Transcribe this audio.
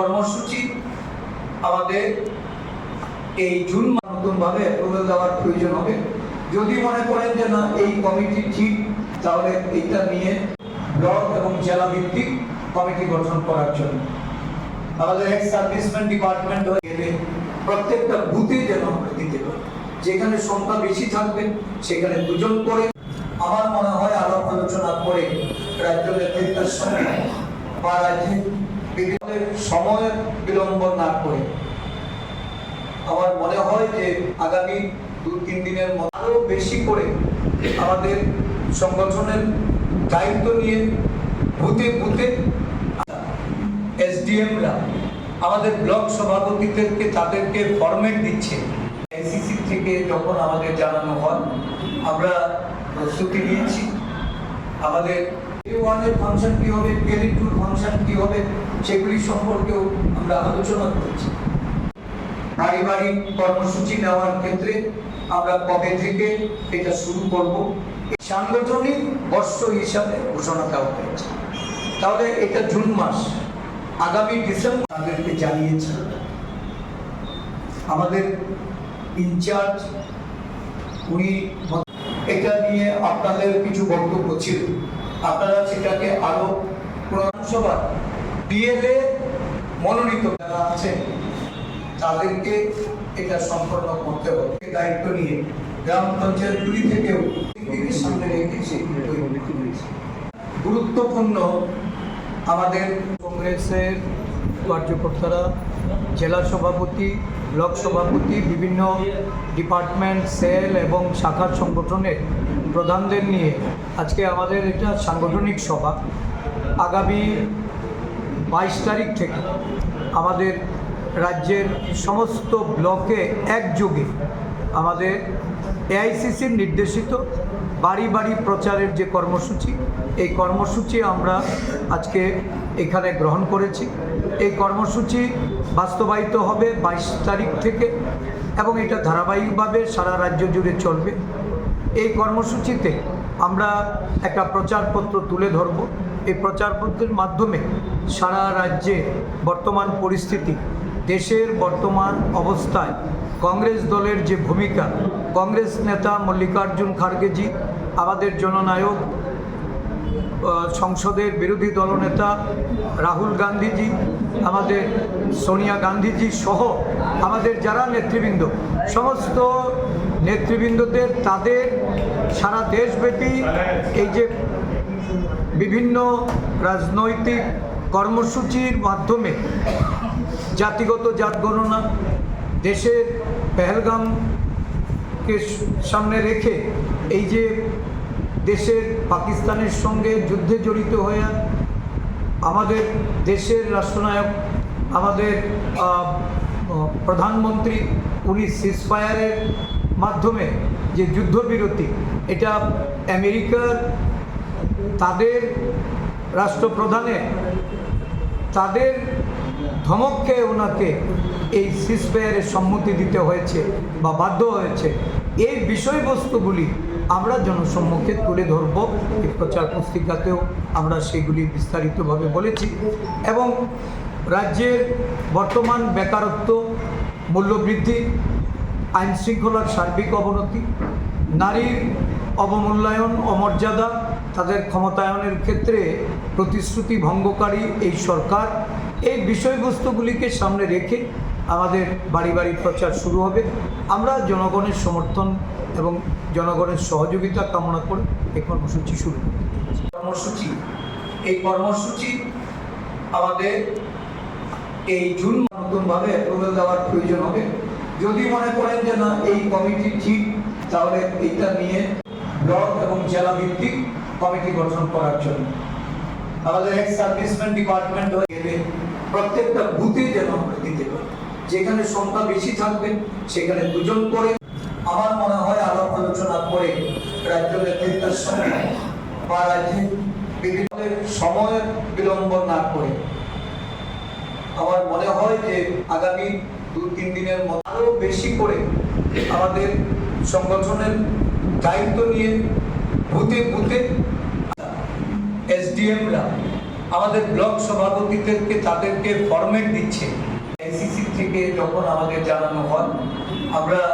কর্মসূচি আমাদের এই জুন মাস নতুন ভাবে অ্যাপ্রুভাল দেওয়ার প্রয়োজন হবে। যদি মনে করেন যে না, এই কমিটি ঠিক, তাহলে এটা নিয়ে ব্লক এবং জেলা ভিত্তিক কমিটি গঠন করার জন্য। আমাদের এক্স সার্ভিসম্যান ডিপার্টমেন্ট হয়ে গেলে প্রত্যেকটা বুথে যেন আমরা দিতে পারি। যেখানে সংখ্যা বেশি থাকবে, সেখানে দুজন করে আমার মনে হয় আলাপ আলোচনা করে রাজ্য নেতৃত্বের সঙ্গে বা রাজ্যে বিভিন্ন সময় বিলম্ব না করে। আমার মনে হয় যে আগামী দু তিন দিনের আরও বেশি করে আমাদের সংগঠনের দায়িত্ব নিয়ে বুথে বুথে এসডিএমরা আমাদের ব্লক সভাপতিদেরকে তাদেরকে ফরম্যাট দিচ্ছে। আইসিসি থেকে যখন আমাদের জানানো হয়, আমরা প্রস্তুতি নিয়েছি। আমাদের পারিবারিক কর্মসূচি নেওয়ার ক্ষেত্রে আমরা কবে থেকে এটা শুরু করব? সাংগঠনিক বর্ষ হিসাবে ঘোষণা দেওয়া হয়েছে। তাহলে এটা জুন মাস। আগামী ডিসেম্বর তাদেরকে জানিয়েছি। আমাদের ইনচার্জ, উনি এটা নিয়ে আপনাদের কিছু বক্তব্য ছিল। আপনারা সেটাকে আরও পুরসভা ডিএলএ মনোনীত যারা আছেন, তাদেরকে এটা সম্পন্ন করতে হবে দায়িত্ব নিয়ে গ্রাম পঞ্চায়েতগুলি থেকেও সামনে রেখে সেগুলো তৈরি করেছে। গুরুত্বপূর্ণ আমাদের কংগ্রেসের কার্যকর্তারা, জেলা সভাপতি ব্লক সভাপতি, বিভিন্ন ডিপার্টমেন্ট, সেল এবং শাখার সংগঠনের প্রধানদের নিয়ে আজকে আমাদের এটা সাংগঠনিক সভা। আগামী বাইশ তারিখ থেকে আমাদের রাজ্যের সমস্ত ব্লকে একযোগে আমাদের এআইসিসির নির্দেশিত বাড়ি বাড়ি প্রচারের যে কর্মসূচি, এই কর্মসূচি আমরা আজকে এখানে গ্রহণ করেছি। এই কর্মসূচি বাস্তবায়িত হবে বাইশ তারিখ থেকে এবং এটা ধারাবাহিকভাবে সারা রাজ্য জুড়ে চলবে। এই কর্মসূচিতে আমরা একটা প্রচারপত্র তুলে ধরব। এই প্রচারপত্রের মাধ্যমে সারা রাজ্যে বর্তমান পরিস্থিতি, দেশের বর্তমান অবস্থায় কংগ্রেস দলের যে ভূমিকা, কংগ্রেস নেতা মল্লিকার্জুন খার্গেজি, আমাদের জননায়ক সংসদের বিরোধী দলনেতা রাহুল গান্ধীজি, আমাদের সোনিয়া গান্ধীজি সহ আমাদের যারা নেতৃবৃন্দ, সমস্ত নেতৃবৃন্দদের, তাদের সারা দেশব্যাপী এই যে বিভিন্ন রাজনৈতিক কর্মসূচির মাধ্যমে জাতিগত জাত গণনা দেশের পেহেলগামকে সামনে রেখে এই যে দেশের পাকিস্তানের সঙ্গে যুদ্ধে জড়িত হয়ে আমাদের দেশের রাষ্ট্রনায়ক, আমাদের প্রধানমন্ত্রী উনি সিজফায়ারের মাধ্যমে যে যুদ্ধবিরতি, এটা আমেরিকার তাদের রাষ্ট্রপ্রধানের, তাদের ধমক খেয়ে ওনাকে এই সিসফেয়ারের সম্মতি দিতে হয়েছে বা বাধ্য হয়েছে। এই বিষয়বস্তুগুলি আমরা জনসম্মুখে তুলে ধরব, এই প্রচার পুস্তিকাতেও আমরা সেগুলি বিস্তারিতভাবে বলেছি। এবং রাজ্যের বর্তমান বেকারত্ব মূল্যবৃদ্ধি, আইন শৃঙ্খলার সার্বিক অবনতি, নারীর অবমূল্যায়ন অমর্যাদা তাদের ক্ষমতায়নের ক্ষেত্রে প্রতিশ্রুতি ভঙ্গকারী এই সরকার, এই বিষয়বস্তুগুলিকে সামনে রেখে আমাদের বাড়ি বাড়ি প্রচার শুরু হবে। আমরা জনগণের সমর্থন এবং জনগণের সহযোগিতা কামনা করে এই কর্মসূচি শুরু কর্মসূচি, এই কর্মসূচি আমাদের এই জুন নতুনভাবে অ্যাপ্রুভাল দেওয়ার প্রয়োজন হবে। যদি মনে করেন যে না, এই কমিটি ঠিক, তাহলে এটা নিয়ে ব্লক এবং জেলা ভিত্তিক কমিটি গঠন করার জন্য। আমাদের এক্স সার্ভিসম্যান ডিপার্টমেন্ট হয়ে গেলে প্রত্যেকটা বুথে যেন আমরা দিতে পারি। যেখানে সংখ্যা বেশি থাকবে, সেখানে দুজন করে আমার মনে হয় আলাপ আলোচনা করে রাজ্য নেতৃত্বের সঙ্গে বা রাজ্যে বিভিন্ন সময় বিলম্ব না করে আমার মনে হয় যে আগামী দু, তিন দিনের মতো বেশি করে আমাদের সংগঠনের দায়িত্ব নিয়ে ভূতে ভূতে এসডিএমরা আমাদের ব্লক সভাপতিদেরকে তাদেরকে ফরম্যাট দিচ্ছে। এসিসি থেকে যখন আমাদের জানানো হয়, আমরা